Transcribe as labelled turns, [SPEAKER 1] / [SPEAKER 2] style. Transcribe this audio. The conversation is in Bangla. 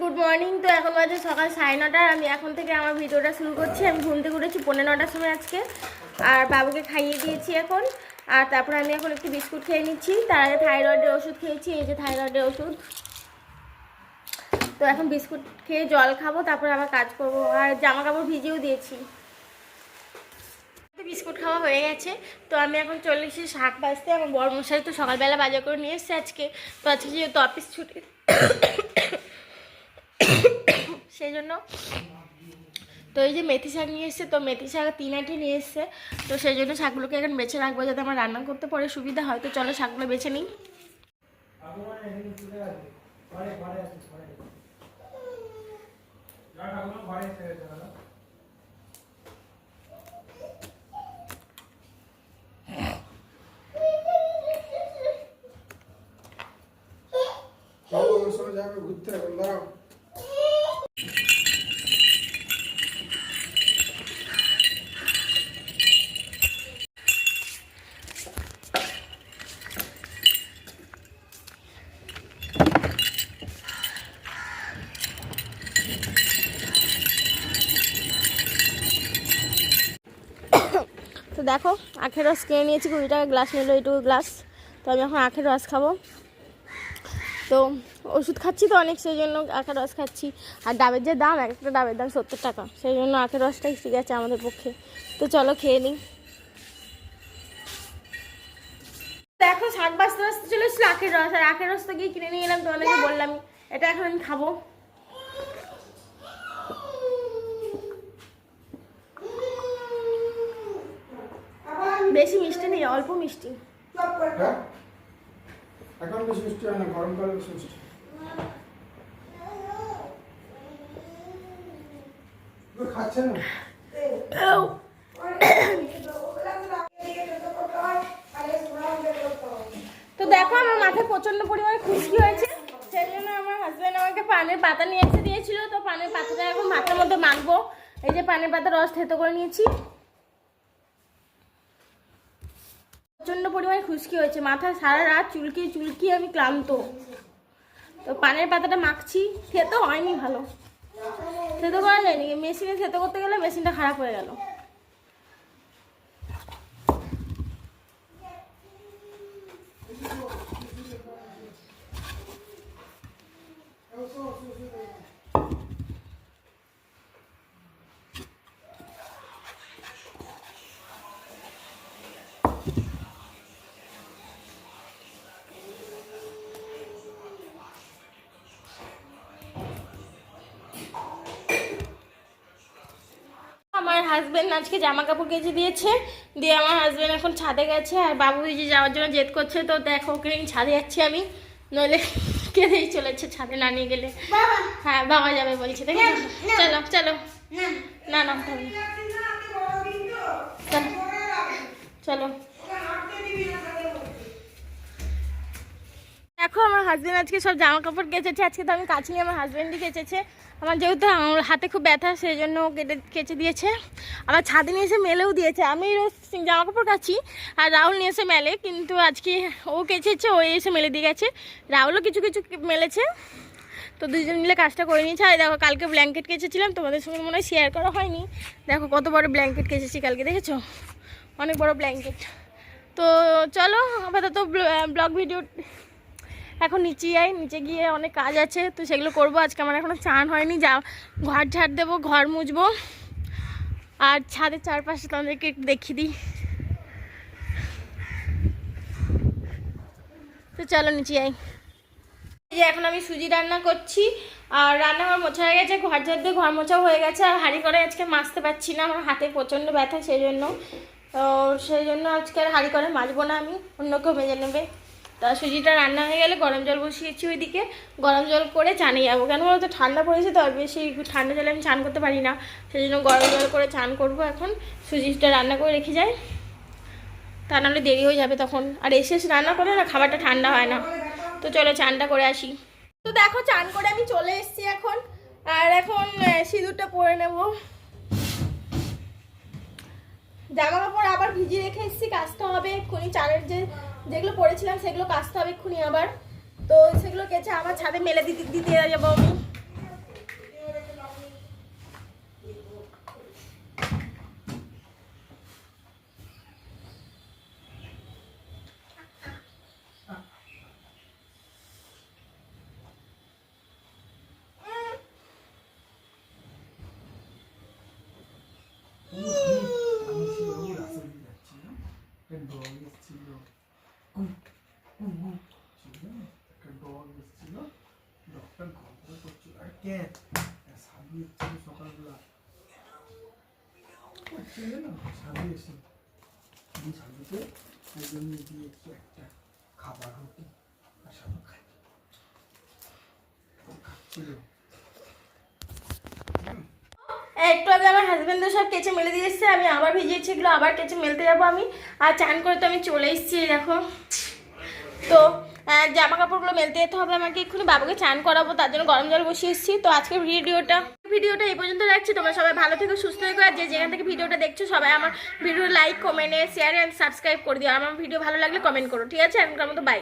[SPEAKER 1] Good morning. তো এখন বাজে সকাল সাড়ে নটা আমি এখন থেকে আমার ভিডিওটা শুরু করছি। আমি ঘুম থেকে উঠেছি পনেরো নটার সময় আজকে। আর বাবুকে খাইয়ে দিয়েছি এখন। আর তারপর আমি এখন একটু বিস্কুট খেয়ে নিচ্ছি। তার আগে থাইরয়েডের ওষুধ খেয়েছি, এই যে থাইরয়েডের ওষুধ। তো এখন বিস্কুট খেয়ে জল খাব, তারপর আবার কাজ করব। আর জামা কাপড় ভিজিয়েও দিয়েছি। বিস্কুট খাওয়া হয়ে গেছে। তো আমি এখন চলে এসেছি শাক বাজতে। আমার বড় মশাই তো সকালবেলা বাজার করে নিয়ে এসছে আজকে। তো আজকে যেহেতু অফিস ছুটি। সেই জন্য তো এই যে মেথি শাক নিয়ে এসছে, তো মেথি শাক তিন নিয়ে এসছে, তো সেই জন্য শাকগুলোকে এখন বেছে রাখব যাতে আমার রান্না করতে পরে সুবিধা হয়। তো চলো শাকগুলো বেছে নিই।
[SPEAKER 2] ঘুরতে
[SPEAKER 1] তো দেখো, আখের রস কিনে নিয়েছি, কুড়ি টাকা গ্লাস নিল এইটুকু গ্লাস তো আমি এখন আখের রস খাব। তো ওষুধ খাচ্ছি তো অনেক, সেই জন্য আখের রস খাচ্ছি। আর ডাবের যে দাম, এক একটা ডাবের দাম সত্তর টাকা। সেই জন্য আখের রসটাই ঠিক আছে আমাদের পক্ষে। তো চলো খেয়ে নিই। দেখো, শাক বাঁচতে বাঁচতে চলে এসেছিল আখের রস। আর আখের রস তো গিয়ে কিনে নিয়ে এলাম, তোমাদেরকে বললাম এটা এখন আমি খাব। বেশি মিষ্টি নেই অল্প মিষ্টি।
[SPEAKER 2] হ্যাঁ? এখন বেশি মিষ্টি হয় না গরমকালে বেশি মিষ্টি। তো খাচ্ছে না?
[SPEAKER 1] তো দেখো আমার মাথায় প্রচণ্ড পরিমাণে খুশকি হয়েছে সেই জন্য আমার হাজব্যান্ড আমাকে পানের পাতা নিয়ে এসে দিয়েছিল তো পানের পাতাটা এখন মাথার মধ্যে মাখবো। এই যে পানের পাতা রস থেতো করে নিয়েছি। প্রচণ্ড পরিমাণে খুশকি হয়েছে। মাথা সারা রাত চুলকি চুলকি আমি ক্লান্ত। তো পানের পাতাটা মাখছি। থেতো হয়নি ভালো। থেতো করা যায়নি। মেশিনে থেতো করতে গেলে মেশিনটা খারাপ হয়ে গেল। হাজবেন্ড আজকে জামা কাপড় কেচে দিয়েছে দিয়ে আমার হাজব্যান্ড এখন ছাদে গেছে আর বাবু এই যে যাওয়ার জন্য জেদ করছে তো দেখো ওকে ছাদে যাচ্ছি আমি নইলে কেঁদেই চলেছে ছাদে না নিয়ে গেলে। হ্যাঁ বাবা যাবে বলছে তাই চলো চলো। না না। চলো। চলো। দেখো, আমার হাজবেন্ড আজকে সব জামা কাপড় কেচেছে। আজকে তো আমি কাছে আমার হাজবেন্ডই কেচেছে। আমার যেহেতু আমার হাতে খুব ব্যথা, সেই জন্য কেটে, কেচে দিয়েছে। আবার ছাদে নিয়ে এসে মেলেও দিয়েছে। আমি রোজ জামা কাপড় কাচি আর রাহুল নিয়ে এসে মেলে, কিন্তু আজকে ও কেচেছে, ও এসে মেলে দিয়ে গেছে। রাহুলও কিছু কিছু মেলেছে। তো দুজন মিলে কাজটা করে নিয়েছে। আর দেখো, কালকে ব্ল্যাঙ্কেট কেচেছিলাম, তোমাদের সঙ্গে মনে হয় শেয়ার করা হয়নি। দেখো, কত বড় ব্ল্যাঙ্কেট কেচেছি কালকে, দেখেছ? অনেক বড় ব্ল্যাঙ্কেট তো চলো, আপাতত ব্লগ ভিডিও এখন নিচে যাই নিচে গিয়ে অনেক কাজ আছে, তো সেগুলো করব। আজকে আমার এখনও চান হয়নি, যা ঘর ঝাড় দেবো, ঘর মুছবো। আর ছাদের চারপাশে তোমাদেরকে দেখিয়ে দিই। তো চলো নিচে যাই যে এখন আমি সুজি রান্না করছি, আর রান্না আমার মোছা হয়ে গেছে, ঘর ঝাড় দিয়ে ঘর মোছাও হয়ে গেছে, আর হাঁড়ি করে আজকে মাজতে পারছি না, আমার হাতে প্রচণ্ড ব্যথা, সেই জন্য। তো সেই জন্য আজকে আর হাঁড়ি করে মাজবো না আমি অন্য কেউ মেজে নেবে। তা সুজিটা রান্না হয়ে গেলে গরম জল বসিয়েছি ওইদিকে। গরম জল করে চানে যাব কেন বলতো? ঠান্ডা পড়েছে তো বেশি ঠান্ডা জলে আমি চান করতে পারি না। সেই জন্য গরম জল করে চান করব এখন। সুজিটা রান্না করে রেখে যাই। তা নাহলে দেরি হয়ে যাবে তখন। আর এসে এসে রান্না করে না খাবারটা ঠান্ডা হয় না। তো চলো চানটা করে আসি। তো দেখো, চান করে আমি চলে এসেছি এখন। আর এখন সিঁদুরটা পরে নেব। জামা কাপড় আবার ভিজিয়ে রেখে এসেছি কাচতে হবে এক্ষুনি। চালের যে যেগুলো পরেছিলাম সেগুলো কাচতে হবে এক্ষুনি আবার। তো সেগুলো কেচে আবার ছাদে মেলে দিতে দিতে যাব আমি।
[SPEAKER 2] একটা
[SPEAKER 1] আগে আমার হাজবেন্ডও সব কেচে মেলে দিয়ে এসছে, আমি আবার ভিজিয়েছি, এগুলো আবার কেচে মেলতে যাব আমি। আর চান করে তো আমি চলে এসেছি দেখো। তো জামা কাপড়গুলো মেলতে যেতে হবে আমাকে, এক্ষুনি বাবুকে চান করাবো, তার জন্য গরম জল বসিয়ে এসেছি। তো আজকে ভিডিওটা ভিডিওটা এই পর্যন্ত রাখছি, তোমরা সবাই ভালো থেকে, সুস্থ থেকো, আর যে যেখান থেকে ভিডিওটা দেখছ, সবাই আমার ভিডিও লাইক কমেন্টে শেয়ার অ্যান্ড সাবস্ক্রাইব করে দিও। আমার ভিডিও ভালো লাগলে কমেন্ট করো, ঠিক আছে? এখনকার মতো বাই